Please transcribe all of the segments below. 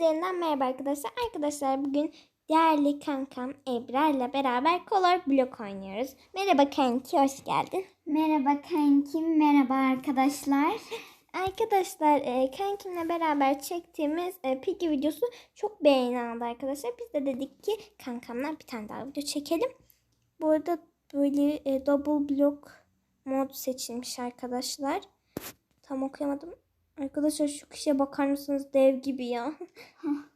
Hepinize yeniden merhaba arkadaşlar. Arkadaşlar bugün değerli kankam Ebrar'la beraber Color Block oynuyoruz. Merhaba kanki, hoş geldin. Merhaba kankim, merhaba arkadaşlar. Arkadaşlar e, kankimle beraber çektiğimiz e, Piggy videosu çok beğeni aldı arkadaşlar. Biz de dedik ki kankamla bir tane daha video çekelim. Bu arada böyle e, double block mod seçilmiş arkadaşlar. Tam okuyamadım. Arkadaşlar şu kişiye bakar mısınız? Dev gibi ya.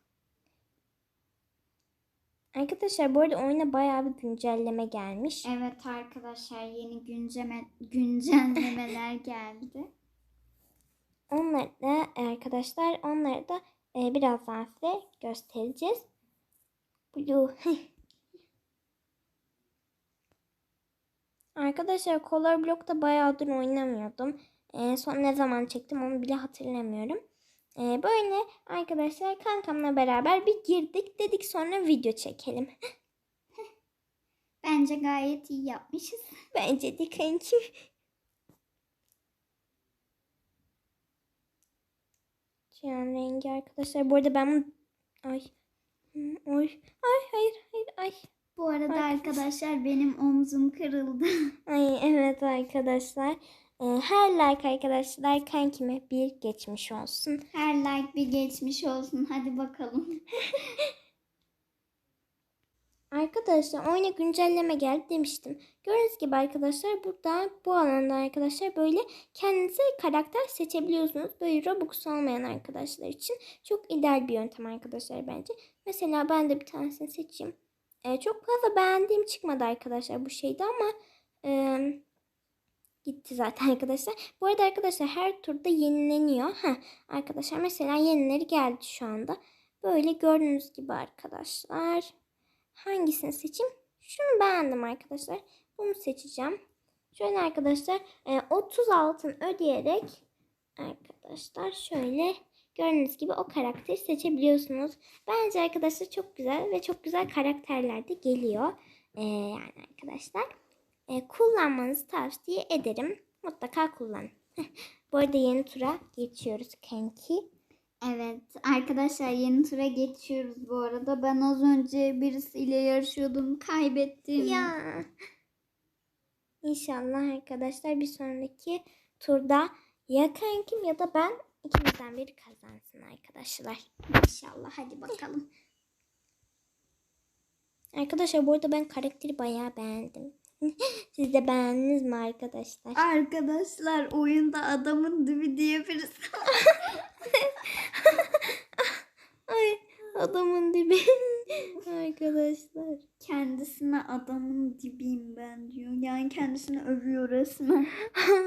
Arkadaşlar bu arada oyuna bayağı bir güncelleme gelmiş. Evet arkadaşlar yeni günceme, güncellemeler geldi. Onları da arkadaşlar onları da e, birazdan size göstereceğiz. Blue. arkadaşlar Color Block'ta bayağıdır oynamıyordum. En son ne zaman çektim onu bile hatırlamıyorum. E, böyle arkadaşlar kankamla beraber bir girdik dedik sonra video çekelim. Bence gayet iyi yapmışız. Bence de kankim. Cihan rengi arkadaşlar. Bu arada ben bunu... Ay. Hı, Ay. Ay hayır hayır ay. Bu arada Arkadaş- arkadaşlar benim omzum kırıldı. Ay evet arkadaşlar. Ee, her like arkadaşlar kankime bir geçmiş olsun. Her like bir geçmiş olsun. Hadi bakalım. Arkadaşlar oyuna güncelleme geldi demiştim. Gördüğünüz gibi arkadaşlar burada bu alanda arkadaşlar böyle kendinize karakter seçebiliyorsunuz. Böyle Robux almayan arkadaşlar için çok ideal bir yöntem arkadaşlar bence. Mesela ben de bir tanesini seçeyim. Ee, çok fazla beğendiğim çıkmadı arkadaşlar bu şeydi ama e, gitti zaten arkadaşlar. Bu arada arkadaşlar her turda yenileniyor. Heh, arkadaşlar mesela yenileri geldi şu anda. Böyle gördüğünüz gibi arkadaşlar. Hangisini seçeyim? Şunu beğendim arkadaşlar. Bunu seçeceğim. Şöyle arkadaşlar e, 30 altın ödeyerek arkadaşlar şöyle gördüğünüz gibi o karakteri seçebiliyorsunuz. Bence arkadaşlar çok güzel ve çok güzel karakterler de geliyor. E, yani arkadaşlar e, kullanmanızı tavsiye ederim. Mutlaka kullanın. Bu arada yeni tura geçiyoruz kanki. Evet arkadaşlar yeni tura geçiyoruz bu arada. Ben az önce birisiyle yarışıyordum. Kaybettim. Ya. İnşallah arkadaşlar bir sonraki turda ya kankim ya da ben ikimizden biri kazansın arkadaşlar. İnşallah hadi bakalım. Arkadaşlar bu arada ben karakteri bayağı beğendim. Siz de beğendiniz mi arkadaşlar? Arkadaşlar oyunda adamın dibi diye birisi Ay adamın dibi. arkadaşlar. kendisine adamın dibiyim ben diyor. Yani kendisini övüyor resmen.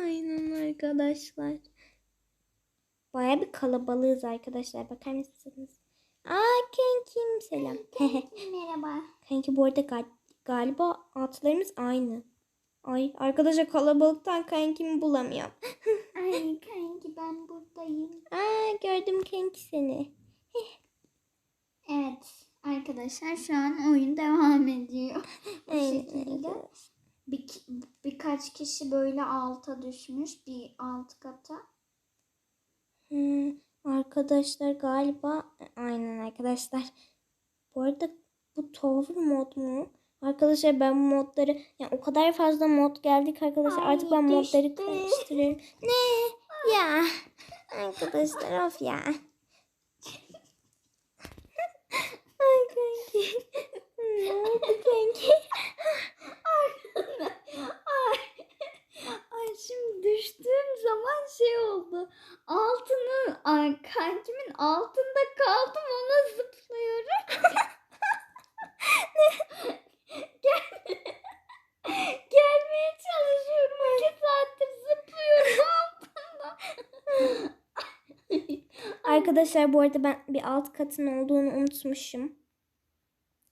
Aynen arkadaşlar. Baya bir kalabalığız arkadaşlar. Bakar mısınız? Aa kankim selam. Merhaba. Kanki bu arada galiba altlarımız aynı. Ay arkadaşlar kalabalıktan kankimi bulamıyorum. Ay kanki ben buradayım. Aa gördüm kanki seni. Evet arkadaşlar şu an oyun devam ediyor. Bu şekilde. Bir, birkaç kişi böyle alta düşmüş. Bir alt kata. Hmm, arkadaşlar galiba aynen arkadaşlar. Bu arada bu Tower mod mu? Arkadaşlar ben bu modları yani o kadar fazla mod geldik arkadaşlar Ay, artık ben modları düştü. karıştırıyorum. Ne? Ya arkadaşlar of ya. Arkadaşlar bu arada ben bir alt katın olduğunu unutmuşum.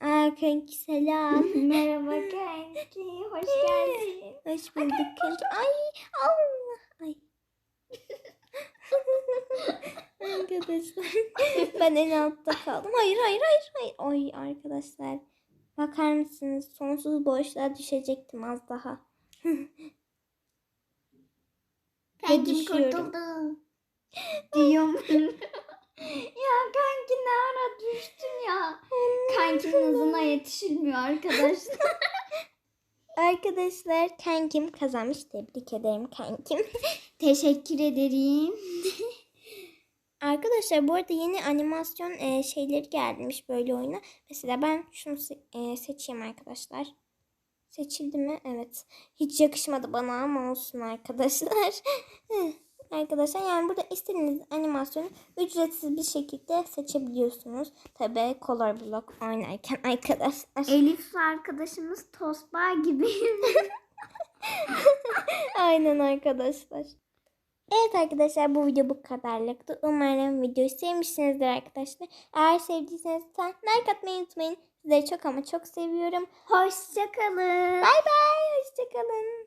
Aa kanki selam. Merhaba kanki, hoş geldin. Hoş bulduk kanki. Ay Allah. Ay. arkadaşlar ben en altta kaldım. Hayır hayır hayır hayır. Ay arkadaşlar. Bakar mısınız? Sonsuz boşluğa düşecektim az daha. Kankim kurtuldu. Diyorum. ya kanki nerede? Kankinin hızına yetişilmiyor arkadaşlar. Arkadaşlar kankim kazanmış. Tebrik ederim kankim. Teşekkür ederim. Arkadaşlar bu arada yeni animasyon e, şeyleri gelmiş böyle oyuna. Mesela ben şunu e, seçeyim arkadaşlar. Seçildi mi? Evet. Hiç yakışmadı bana ama olsun arkadaşlar. Arkadaşlar yani burada istediğiniz animasyonu ücretsiz bir şekilde seçebiliyorsunuz. Tabii color block oynarken arkadaşlar. Elif arkadaşımız tosba gibi. Aynen arkadaşlar. Evet arkadaşlar bu video bu kadarlıktı. Umarım videoyu sevmişsinizdir arkadaşlar. Eğer sevdiyseniz lütfen like atmayı unutmayın. Sizleri çok ama çok seviyorum. Hoşçakalın. Bay bay. Hoşçakalın.